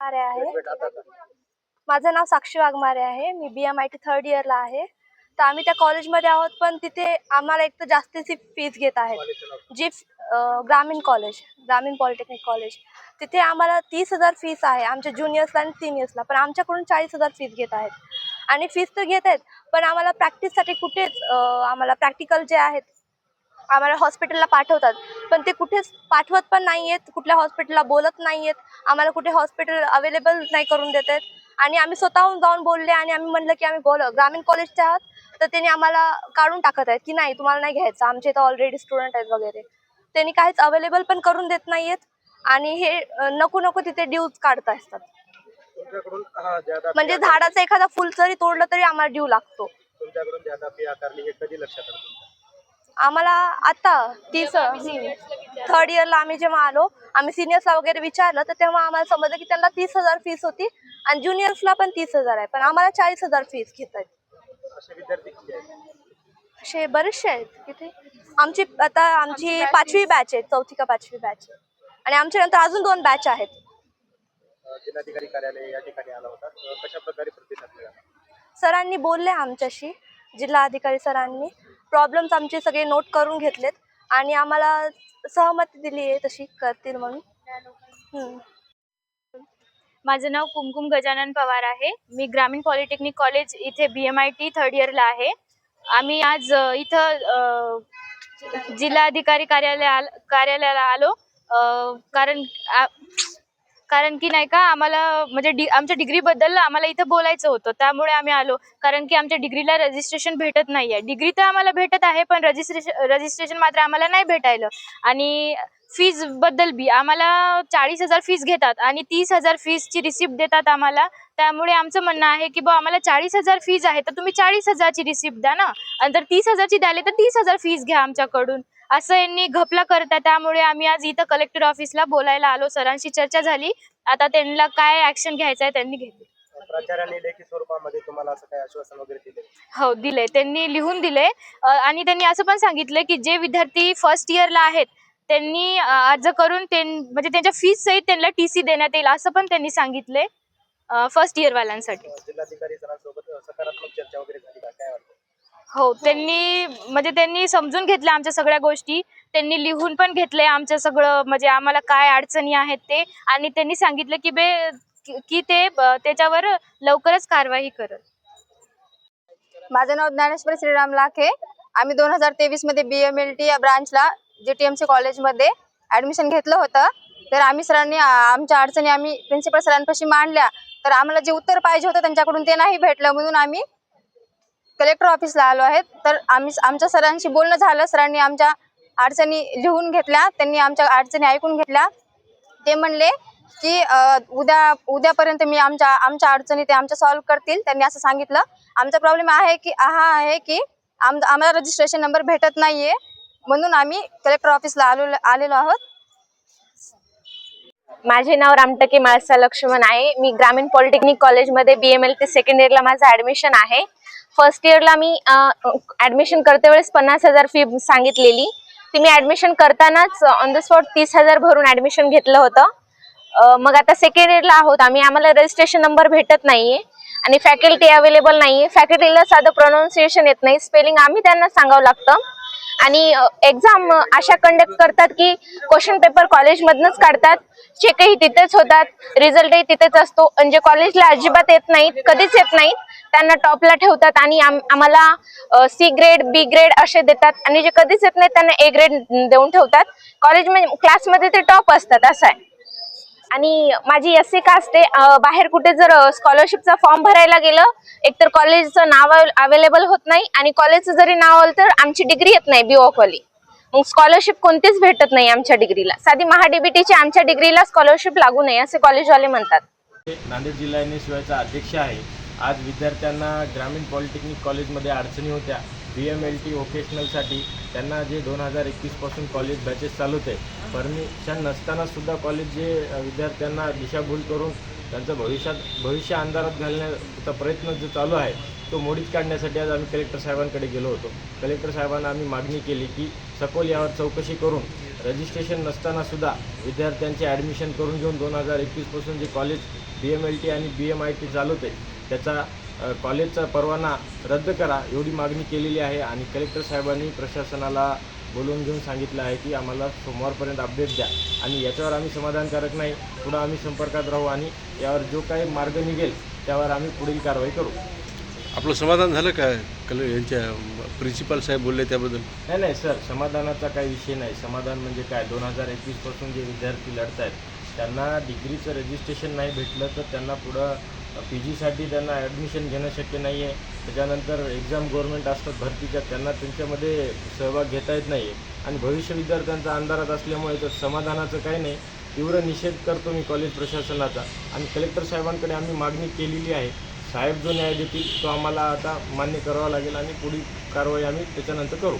वाघमारे आहे. माझं नाव साक्षी वाघमारे आहे. मी B M I T third इयरला आहे. तर आम्ही त्या कॉलेजमध्ये आहोत पण तिथे आम्हाला एक तर जास्तीची फीज घेत आहेत. जी ग्रामीण कॉलेज ग्रामीण पॉलिटेक्निक कॉलेज तिथे आम्हाला तीस हजार फीस आहे आमच्या ज्युनियर्सला आणि सिनियर्सला पण आमच्याकडून चाळीस हजार फीस घेत आहेत. आणि फीस तर घेत आहेत पण आम्हाला प्रॅक्टिससाठी कुठेच आम्हाला प्रॅक्टिकल जे आहेत आम्हाला हॉस्पिटलला पाठवतात. पण ते कुठेच पाठवत पण नाही आहेत कुठल्या हॉस्पिटलला बोलत नाही आहेत आम्हाला कुठे हॉस्पिटल अवेलेबल नाही करून देत आहेत आणि आम्ही स्वतःहून जाऊन बोलले आणि आम्ही म्हणलं की आम्ही बोल ग्रामीण कॉलेजचे आहात तर त्यांनी आम्हाला काढून टाकत आहेत की नाही तुम्हाला नाही घ्यायचं. आमचे इथं ऑलरेडी स्टुडंट आहेत वगैरे. त्यांनी काहीच अवेलेबल पण करून देत नाही आहेत आणि हे नको नको तिथे ड्यूज काढत असतात. म्हणजे झाडाचं एखादा फुल जरी तोडलं तरी आम्हाला ड्यू लागतो. तुमच्याकडून कधी लक्षात? आम्हाला आता तीस थर्ड इयरला आम्ही जेव्हा आलो आम्ही सिनियर्सला वगैरे विचारलं तर तेव्हा आम्हाला समजलं की त्यांना तीस हजार फीस होती आणि ज्युनियर्सला पण तीस हजार आहे. पण आम्हाला चाळीस हजार फीस घेत आहेत असे विद्यार्थी किती आहेत? असे बरेचसे आहेत किती आमची आता आमची पाचवी बॅच आहे चौथी का पाचवी बॅच आहे. आणि आमच्या नंतर अजून दोन बॅच आहेत. जिल्हाधिकारी कार्यालय या ठिकाणी आला होता. कशा प्रकारे प्रतिसाद मिळाला? सरांनी बोलले आमच्याशी जिल्हा अधिकारी सरांनी. प्रॉब्लेम्स आमचे सगळे नोट करून घेतलेत आणि आम्हाला सहमती दिली आहे तशी करतील म्हणून. माझं नाव कुमकुम गजानन पवार आहे. मी ग्रामीण पॉलिटेक्निक कॉलेज इथे B M I T third इयरला आहे. आम्ही आज इथं जिल्हाधिकारी कार्यालया कार्यालयाला आलो. कारण कारण की नाही का आम्हाला म्हणजे डि आमच्या डिग्रीबद्दल आम्हाला इथं बोलायचं होतं. त्यामुळे आम्ही आलो. कारण की आमच्या डिग्रीला रजिस्ट्रेशन भेटत नाही आहे डिग्री तर आम्हाला भेटत आहे पण रजिस्ट्रेशन रजिस्ट्रेशन मात्र आम्हाला नाही भेटायलं. आणि फीजबद्दल बी. आम्हाला चाळीस हजार फीस घेतात आणि तीस हजार फीसची रिसिप्ट देतात आम्हाला. त्यामुळे आमचं म्हणणं आहे की बा आम्हाला चाळीस हजार फीज आहे तर तुम्ही चाळीस हजारची रिसिप्ट द्या ना. आणि जर तीस हजारची द्याली तर तीस हजार फीस घ्या आमच्याकडून. असं यांनी घपला करता त्यामुळे आम्ही आज इथं कलेक्टर ऑफिसला बोलायला आलो. सरांशी चर्चा झाली. आता त्यांना काय ऍक्शन घ्यायचं आहे त्यांनी घेतली. अं, प्राचार्यांनी लेखी स्वरूपामध्ये तुम्हाला असं काही आश्वासन वगैरे दिले हो दिले त्यांनी लिहून दिले आणि त्यांनी असं पण सांगितलं की जे विद्यार्थी फर्स्ट इयरला आहेत त्यांनी अर्ज करून म्हणजे त्यांच्या फीस सहित त्यांना टी सी देण्यात येईल असं पण त्यांनी सांगितले फर्स्ट काय वाटतं हो त्यांनी म्हणजे त्यांनी समजून घेतल्या आमच्या सगळ्या गोष्टी त्यांनी लिहून पण घेतले आमचं सगळं म्हणजे आम्हाला काय अडचणी आहेत ते आणि त्यांनी सांगितलं की बे की- ते त्याच्यावर लवकरच कारवाई करत माझं नाव ज्ञानेश्वर श्रीराम लाखे. आम्ही दोन हजार तेवीसमध्ये बी एम एल टी या ब्रांचला जे टी एम सी कॉलेजमध्ये ऍडमिशन घेतलं होतं. तर आम्ही सरांनी आमच्या अडचणी आम्ही प्रिन्सिपल सरांपाशी मांडल्या. तर आम्हाला जे उत्तर पाहिजे होतं त्यांच्याकडून ते नाही भेटलं. म्हणून आम्ही कलेक्टर ऑफिसला आलो आहेत. तर आम्ही आमच्या सरांशी बोलणं झालं. सरांनी आमच्या अडचणी लिहून घेतल्या. त्यांनी आमच्या अडचणी ऐकून घेतल्या. ते म्हणले की उद्या उद्यापर्यंत मी आमच्या आमच्या अडचणी ते आमच्या सॉल्व्ह करतील. त्यांनी असं सांगितलं. आमचा प्रॉब्लेम आहे की हा आहे की आम आम्हाला रजिस्ट्रेशन नंबर भेटत नाहीये. म्हणून आम्ही कलेक्टर ऑफिसला आलो आलेलो आहोत. माझे नाव रामटके माळसा लक्ष्मण आहे. मी ग्रामीण पॉलिटेक्निक कॉलेजमध्ये B M L T second इयरला माझं ॲडमिशन आहे. फर्स्ट इयरला मी ॲडमिशन करते वेळेस पन्नास हजार फी सांगितलेली. ती मी ॲडमिशन करतानाच ऑन द स्पॉट तीस हजार भरून ॲडमिशन घेतलं होतं. मग आता सेकंड इयरला आहोत आम्ही. आम्हाला रजिस्ट्रेशन नंबर भेटत नाहीये. आणि फॅकल्टी अवेलेबल नाहीये. फॅकल्टीला साधं प्रोनाऊन्सिएशन येत नाही. स्पेलिंग आम्ही त्यांना सांगावं लागतं. आणि एक्झाम अशा कंडक्ट करतात की क्वेश्चन पेपर कॉलेजमधनंच काढतात. चेकही तिथेच होतात. रिझल्टही तिथेच असतो. म्हणजे कॉलेजला अजिबात येत नाहीत. कधीच येत नाहीत. त्यांना टॉपला ठेवतात आणि आम- आम्हाला सी ग्रेड बी ग्रेड असे देतात. आणि जे कधीच येत नाहीत त्यांना ए ग्रेड देऊन ठेवतात. कॉलेजमध्ये क्लासमध्ये ते टॉप असतात. असं आहे. आणि माझी एस सी कास्ट आहे. बाहेर कुठे जर स्कॉलरशिपचा फॉर्म भरायला गेलं एकतर कॉलेजचं नाव अवेलेबल होत नाही आणि कॉलेजचं जरी नाव आलं तर आमची डिग्री येत नाही बी बीओकॉली मग स्कॉलरशिप कोणतीच भेटत नाही आमच्या डिग्रीला साधी महाडीबीटीची आमच्या डिग्रीला स्कॉलरशिप लागू नये असे कॉलेजवाले म्हणतात. नांदेड जिल्हा एन एस वायचा अध्यक्ष आहे. आज विद्यार्थ्यांना ग्रामीण पॉलिटेक्निक कॉलेजमध्ये अडचणी होत्या. बी एम एल टी व्होकेशनलसाठी त्यांना जे दोन हजार एकवीसपासून कॉलेज बॅचेस चालू आहे परमिशन नसताना सुद्धा कॉलेज जे विद्यार्थ्यांना दिशाभूल करून त्यांचं भविष्यात भविष्य अंधारात घालण्याचा प्रयत्न जो चालू आहे तो मोडीत काढण्यासाठी आज आम्ही कलेक्टर साहेबांकडे गेलो होतो. कलेक्टर साहेबांना आम्ही मागणी केली की सखोल यावर चौकशी करून रजिस्ट्रेशन नसताना सुद्धा विद्यार्थ्यांचे ॲडमिशन करून घेऊन दोन हजार एकवीसपासून जे college B M L T आणि बी एम आय टी चालवते त्याचा कॉलेजचा परवाना रद्द करा एवढी मागणी केलेली आहे आणि कलेक्टर साहेबांनी प्रशासनाला बोलवून घेऊन सांगितलं आहे की आम्हाला सोमवारपर्यंत अपडेट द्या. आणि याच्यावर आम्ही समाधानकारक नाही. पुढं आम्ही संपर्कात राहू आणि यावर जो काही मार्ग निघेल त्यावर आम्ही पुढील कारवाई करू. आपलं समाधान झालं काय कल यांच्या प्रिन्सिपाल साहेब बोलले त्याबद्दल. नाही नाही सर समाधानाचा काही विषय नाही. समाधान म्हणजे काय? दोन हजार एकवीसपासून जे विद्यार्थी लढत आहेत त्यांना डिग्रीचं रजिस्ट्रेशन नाही भेटलं तर त्यांना पुढं पी जीसाठी त्यांना ॲडमिशन घेणं शक्य नाही आहे त्याच्यानंतर एक्झाम गव्हर्नमेंट असतात भरतीच्या त्यांना त्यांच्यामध्ये सहभाग घेता येत नाही आहे आणि भविष्य विद्यार्थ्यांचा अंधारात असल्यामुळे तर समाधानाचं काही नाही. तीव्र निषेध करतो मी कॉलेज प्रशासनाचा. आणि कलेक्टर साहेबांकडे आम्ही मागणी केलेली आहे. साहेब जो न्याय देतील तो आम्हाला आता मान्य करावा लागेल आणि पुढील कारवाई आम्ही त्याच्यानंतर करू.